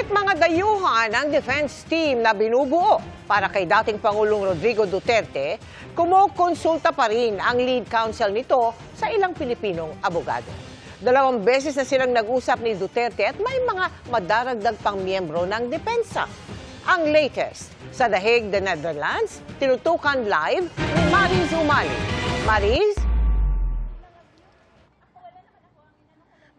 Kahit mga dayuhan ng defense team na binubuo para kay dating Pangulong Rodrigo Duterte, kumukonsulta pa rin ang lead counsel nito sa ilang Pilipinong abogado. Dalawang beses na silang nag-usap ni Duterte at may mga madaragdag pang miyembro ng depensa. Ang latest sa The Hague, the Netherlands, tinutukan live ni Mariz Umali. Mariz?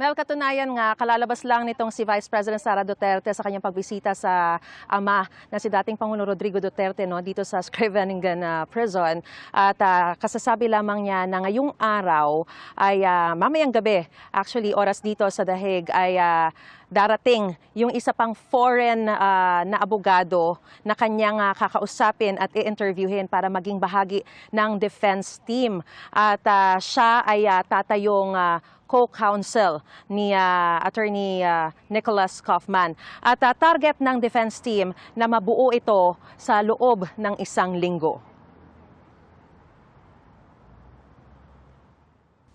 Mel, katunayan nga, kalalabas lang nitong si Vice President Sara Duterte sa kanyang pagbisita sa ama na si dating Pangulong Rodrigo Duterte no, dito sa Scriveningen uh, Prison. At ah, kasasabi lamang niya na ngayong araw ay ah, mamayang gabi, actually oras dito sa Hague, ay ah, darating yung isa pang foreign ah, na abogado na kanyang ah, kakausapin at i-interviewin para maging bahagi ng defense team. At ah, siya ay ah, tatayong ah, co-counsel ni ah, attorney ah, Nicholas Kaufman. At ah, target ng defense team na mabuo ito sa loob ng isang linggo.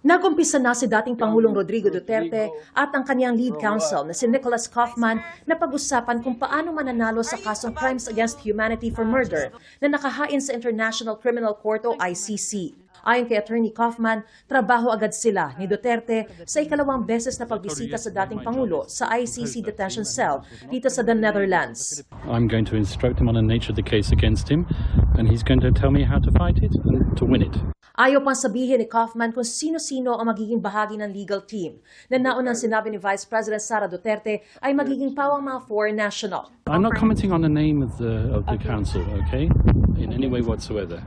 Nagumpisa na si dating Pangulong Rodrigo Duterte at ang kanyang lead counsel na si Nicholas Kaufman na pag-usapan kung paano mananalo sa kasong Crimes Against Humanity for Murder na nakahain sa International Criminal Court o ICC. Ayon kay Attorney Kaufman, trabaho agad sila ni Duterte sa ikalawang beses na pagbisita sa dating Pangulo sa ICC detention cell dito sa the Netherlands. I'm going to instruct him on the nature of the case against him, and he's going to tell me how to fight it and to win it. Ayaw pang sabihin ni Kaufman kung sino-sino ang magiging bahagi ng legal team na naunang sinabi ni Vice President Sara Duterte ay magiging pawang mga foreign national. I'm not commenting on the name of the of the council, okay, in any way whatsoever,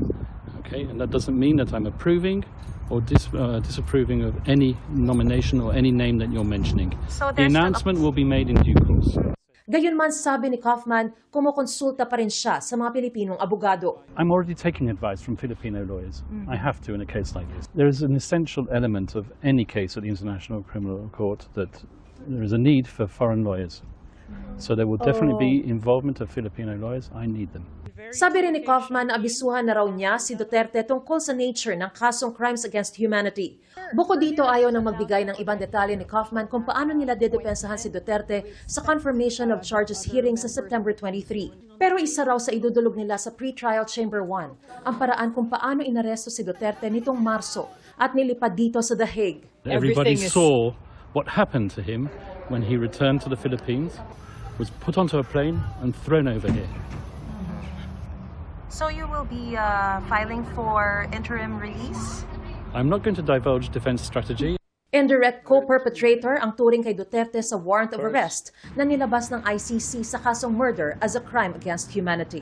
okay, and that doesn't mean that I'm approving or dis, uh, disapproving of any nomination or any name that you're mentioning. So the there's no- announcement will be made in due course. Gayunman sabi ni Kaufman, kumukonsulta pa rin siya sa mga Pilipinong abogado. I'm already taking advice from Filipino lawyers. I have to in a case like this. There is an essential element of any case at the International Criminal Court that there is a need for foreign lawyers. So there will definitely be involvement of Filipino lawyers. I need them. Sabi rin ni Kaufman na abisuhan na raw niya si Duterte tungkol sa nature ng kasong crimes against humanity. Bukod dito, ayaw nang magbigay ng ibang detalye ni Kaufman kung paano nila dedepensahan si Duterte sa confirmation of charges hearing sa September 23. Pero isa raw sa idudulog nila sa pre-trial chamber 1 ang paraan kung paano inaresto si Duterte nitong Marso at nilipad dito sa The Hague. Everybody saw what happened to him when he returned to the Philippines, was put onto a plane and thrown over here. So you will be uh, filing for interim release? I'm not going to divulge defense strategy. Indirect co-perpetrator ang turing kay Duterte sa warrant of arrest na nilabas ng ICC sa kasong murder as a crime against humanity.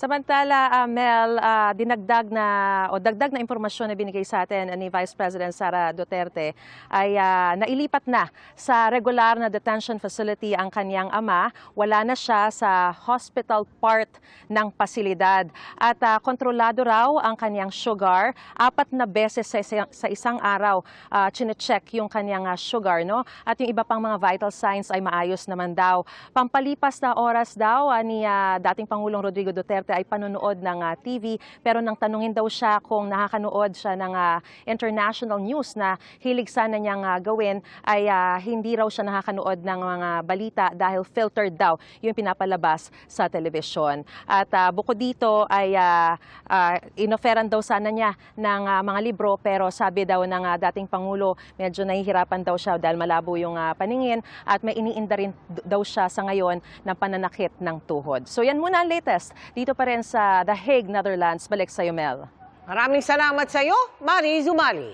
Samantala, ah, Mel, ah, dinagdag na o dagdag na impormasyon na binigay sa atin ni Vice President Sara Duterte ay ah, nailipat na sa regular na detention facility ang kanyang ama. Wala na siya sa hospital part ng pasilidad. At ah, kontrolado raw ang kanyang sugar. Apat na beses sa isang, sa isang araw uh, chinecheck yung kanyang ah, sugar. No? At yung iba pang mga vital signs ay maayos naman daw. Pampalipas na oras daw ah, ni ah, dating Pangulong Rodrigo Duterte ay panonood ng ah, TV pero nang tanungin daw siya kung nakakanood siya ng ah, international news na hilig sana niyang ah, gawin ay ah, hindi raw siya nakakanood ng mga balita dahil filtered daw yung pinapalabas sa telebisyon. At ah, bukod dito ay ah, ah, inoferan daw sana niya ng ah, mga libro pero sabi daw ng ah, dating Pangulo medyo nahihirapan daw siya dahil malabo yung ah, paningin at may iniinda rin daw siya sa ngayon ng pananakit ng tuhod. So yan muna ang latest dito pa rin sa The Hague, Netherlands. Balik sa Mel. Maraming salamat sa iyo, Mariz Umali.